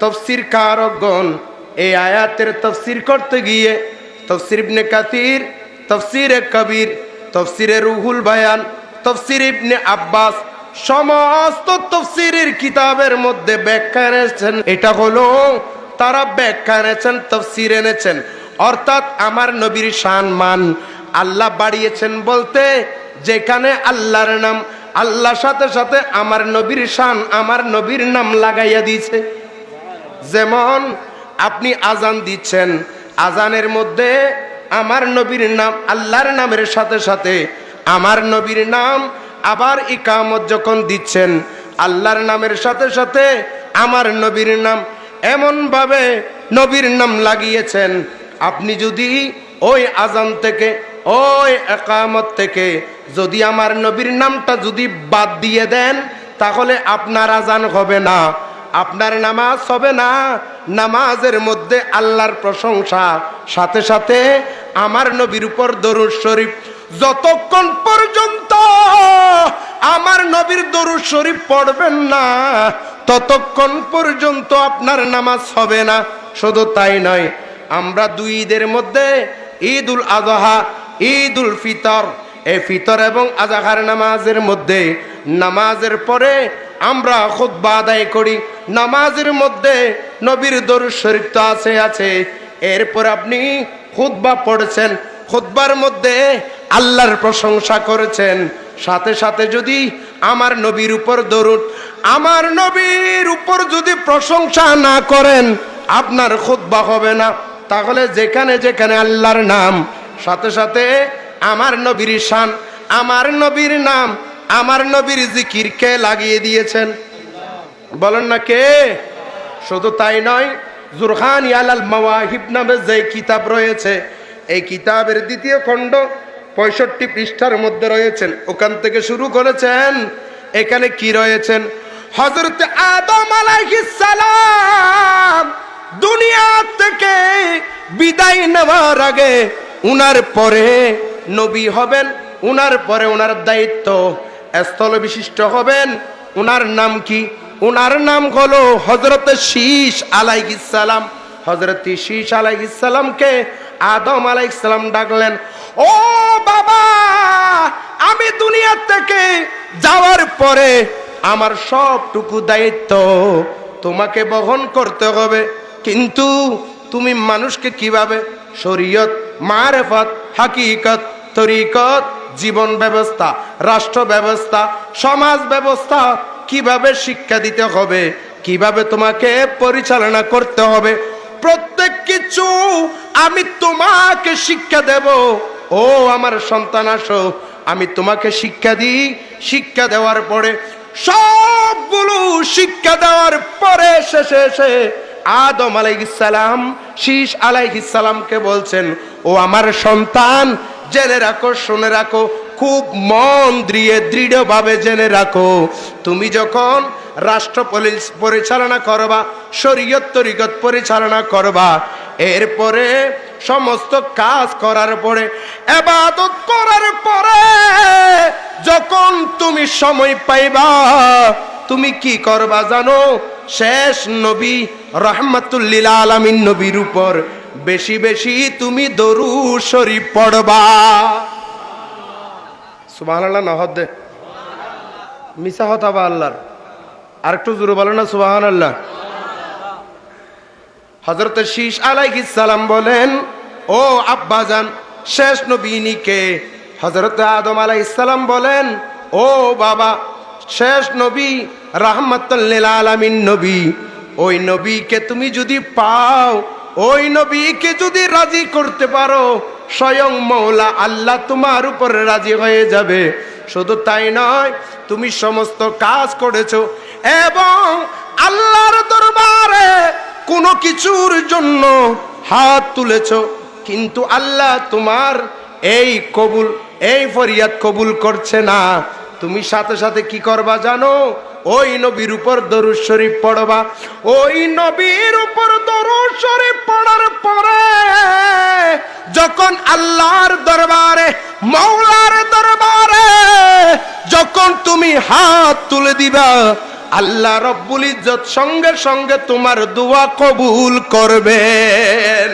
তফসির এই আয়াতের তফসির করতে গিয়ে কাতির তফসিরে কবির, তফসিরে রুহুল আব্বাস সমস্ত তফসিরের কিতাবের মধ্যে ব্যাখ্যা এনেছেন। এটা হলো তারা ব্যাখ্যা এনেছেন, তফসির এনেছেন। অর্থাৎ আমার নবীর শান মান আল্লাহ বাড়িয়েছেন বলতে যেখানে আল্লাহর নাম আল্লাহর সাথে সাথে আমার নবীর শান, আমার নবীর নাম লাগাইয়া দিয়েছে। যেমন আপনি আজান দিচ্ছেন, আজানের মধ্যে আমার নবীর নাম, আল্লাহর নামের সাথে সাথে আমার নবীর নাম আবার ইকামত যখন দিচ্ছেন, আল্লাহর নামের সাথে সাথে আমার নবীর নাম এমনভাবে নবীর নাম লাগিয়েছেন। আপনি যদি ওই আজান থেকে, ওই একামত থেকে যদি আমার নবীর নামটা যদি বাদ দিয়ে দেন, তাহলে আপনার আজান হবে না। আপনার নামাজ হবে না। নামাজের মধ্যে আল্লাহর প্রশংসা। সাথে সাথে আমার নবীর উপর দরুদ শরীফ। যতক্ষণ পর্যন্ত আমার নবীর দরুদ শরীফ পড়বেন না, ততক্ষণ পর্যন্ত আপনার নামাজ হবে না। শুধু তাই নয়, আমরা দুই ঈদের মধ্যে ঈদ উল আজহা ঈদ উল ফিতর এই ফিতর এবং আজাহার নামাজের মধ্যে, নামাজের পরে আমরা খুদ্া আদায় করি। নামাজের মধ্যে নবীর দরুদ শরীফ তো আছে আছে। এরপর আপনি খুদ্া পড়ছেন খুদ্বার মধ্যে আল্লাহর প্রশংসা করেছেন। সাথে সাথে যদি আমার নবীর উপর দরুদ, আমার নবীর উপর যদি প্রশংসা না করেন, আপনার খুদ্া হবে না। তাহলে যেখানে যেখানে আল্লাহর নাম, সাথে সাথে আমার নবীর শান, আমার নবীর নাম, আমার নবীর জিকিরকে লাগিয়ে দিয়েছেন? বলেন না কে? শুধু তাই নয়, জুরহান ইয়ালাল মাওয়াহিব নামে যে কিতাব রয়েছে, এই কিতাবের দ্বিতীয় খণ্ড পঁয়ষট্টি পৃষ্ঠার মধ্যে রয়েছেন। ওখান থেকে শুরু করেছেন, এখানে কি রয়েছেন? হজরত আদম সালাম দুনিয়া থেকে বিদায় নেওয়ার আগে, উনার পরে নবী হবেন, উনার পরে উনার দায়িত্ব স্থল বিশিষ্ট হবেন। উনার নাম কি? উনার নাম হলো হজরত শীষ আলাইহিসালাম হজরত শীষ আলাইহিসালামকে আদম আলাইহিসালাম ডাকলেন, ও বাবা, আমি দুনিয়া থেকে যাওয়ার পরে আমার সবটুকু দায়িত্ব তোমাকে বহন করতে হবে। কিন্তু তুমি মানুষকে কীভাবে? শরীয়ত, মারেফত, হাকিকত তরিকত, জীবন ব্যবস্থা, রাষ্ট্র ব্যবস্থা, সমাজ ব্যবস্থা, কীভাবে শিক্ষা দিতে হবে, কীভাবে তোমাকে পরিচালনা করতে হবে, প্রত্যেক কিছু আমি তোমাকে শিক্ষা দেব। ও আমার সন্তান, আসো, আমি তোমাকে শিক্ষা দিই। শিক্ষা দেওয়ার পরে, সবগুলো শিক্ষা দেওয়ার পরে শেষে এসে আদম আলাইহিসালাম শীষ আলাইহিসালামকে বলছেন, ও আমার সন্তান জেনে রাখো, শুনে রাখো, খুব মন দিয়ে, দৃঢ়ভাবে জেনে রাখো। তুমি যখন রাষ্ট্র পরিচালনা করবা, শরীয়ত তরিকত পরিচালনা করবা, এরপরে সমস্ত কাজ করার পরে, এবাদত করার পরে যখন তুমি সময় পাইবা, তুমি কি করবা জানো? শেষ নবী রহমতুল্লিল আলমিন নবীর উপর বেশি বেশি তুমি দরু শরীফ পড়বা। সুবাহ নহদ দে। মিশা হতা বা আল্লাহর। আর একটু জোরে বলো না সুবাহান আল্লাহ হজরত শীষ আলাইহিস সালাম বলেন, ও আব্বাজান শেষ নবীনিকে হজরত আদম আলাইহিস সালাম বলেন, ও বাবা, শেষ নবী রাহমাতুল্লিল আলামিন নবী। ওই নবীকে তুমি যদি পাও ওই নবীকে যদি রাজি করতে পারো, স্বয়ং মৌলা আল্লাহ তোমার উপরে রাজি হয়ে যাবে। শুধু তাই নয়, তুমি সমস্ত কাজ করেছ এবং আল্লাহর দরবারে কোনো কিছুর জন্য হাত তুলেছ। কিন্তু আল্লাহ তোমার এই কবুল, এই ফরিয়াদ কবুল করছে না। তুমি সাথে সাথে কি করবা জানো? ওই নবীর উপর দরুদ শরীফ পড়বা, ওই নবীর উপর দরুদ শরীফ পড়ার পরে যখন আল্লাহর দরবারে, মৌলার দরবারে যখন তুমি হাত তুলে দিবা, আল্লাহ রব্বুল ইজ্জত সঙ্গে সঙ্গে তোমার দোয়া কবুল করবেন।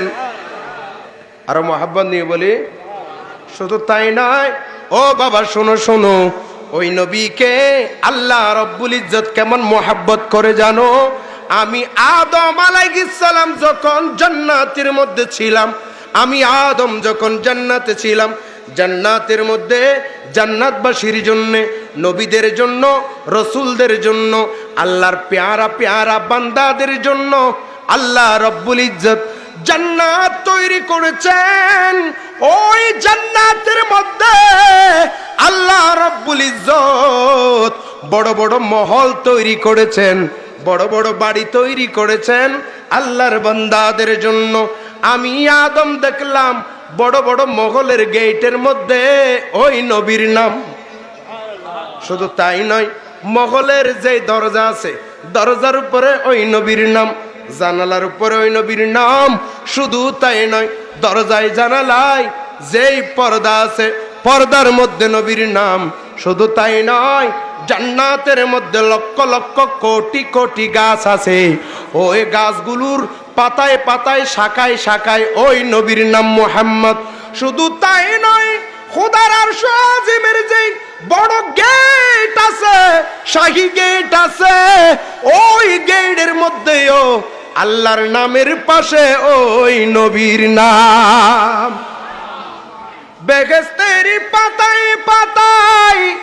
আর মোহাব্বত নিয়ে বলি, শুধু তাই নয়, ও বাবা শোনো শোনো ওই নবীকে আল্লাহ রব্বুল ইজ্জত কেমন মোহাব্বত করে জানো? আমি আদম আলাইহিসসালাম যখন জান্নাতের মধ্যে ছিলাম, আমি আদম যখন জান্নাতে ছিলাম, জান্নাতের মধ্যে জান্নাতবাসীর জন্য, নবীদের জন্য, রসুলদের জন্য, আল্লাহর পেয়ারা পেয়ারা বান্দাদের জন্য আল্লাহ রব্বুল ইজ্জত জান্নাত তৈরি করেছেন। ওই জান্নাতের মধ্যে আল্লাহ রব্বুল ইজ্জত বড় বড় মহল তৈরি করেছেন, বড় বড় বাড়ি তৈরি করেছেন আল্লাহর বান্দাদের জন্য। আমি আদম দেখলাম বড় বড় মহলের গেটের মধ্যে ওই নবীর নাম। শুধু তাই নয়, মহলের যে দরজা আছে, দরজার উপরে ওই নবীর নাম, জানালার উপরে ওই নবীর নাম, শুধু তাই নয় দরজায় জানালায়, যেই পর্দা আছে, পর্দার মধ্যে নবীর নাম। শুধু তাই নয়, জান্নাতের মধ্যে লক্ষ লক্ষ কোটি কোটি গাছ আছে। ওই গাছগুলোর পাতায় পাতায়, শাখায় শাখায় ওই নবীর নাম মোহাম্মদ। শুধু তাই নয়, খোদার আর আজিমের যে বড় গেট আছে, শাহী গেট আছে, ওই গেটের মধ্যেও আল্লাহর নামের পাশে ওই নবীর নাম। বেগস্তের পাতায় পাতায়,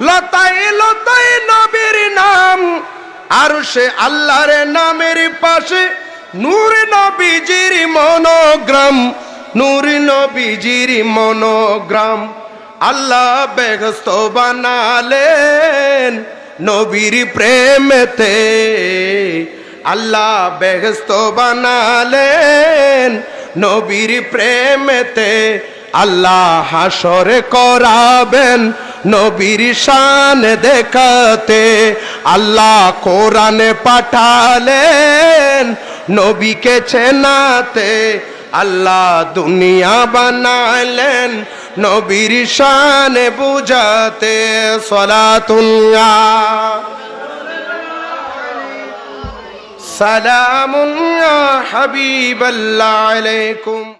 লতায় লতায় নবীর নাম। আর সে আল্লাহর নামের পাশে নূর নবীজির মনোগ্রাম, নূর নবীজির মনোগ্রাম। আল্লাহ বেগস্ত বানালেন নবীর প্রেমেতে। আল্লাহ বেগস্ত বানালেন নবীর প্রেমেতে। আল্লাহ হাসরে করাবেন নবীর শান দেখাতে। আল্লাহ কোরআনে পাঠালেন নবীকে চেনাতে। আল্লাহ দুনিয়া বানালেন নবীর শান বুঝাতে। সলাতুল্লাহ। سلام يا حبيب الله عليكم.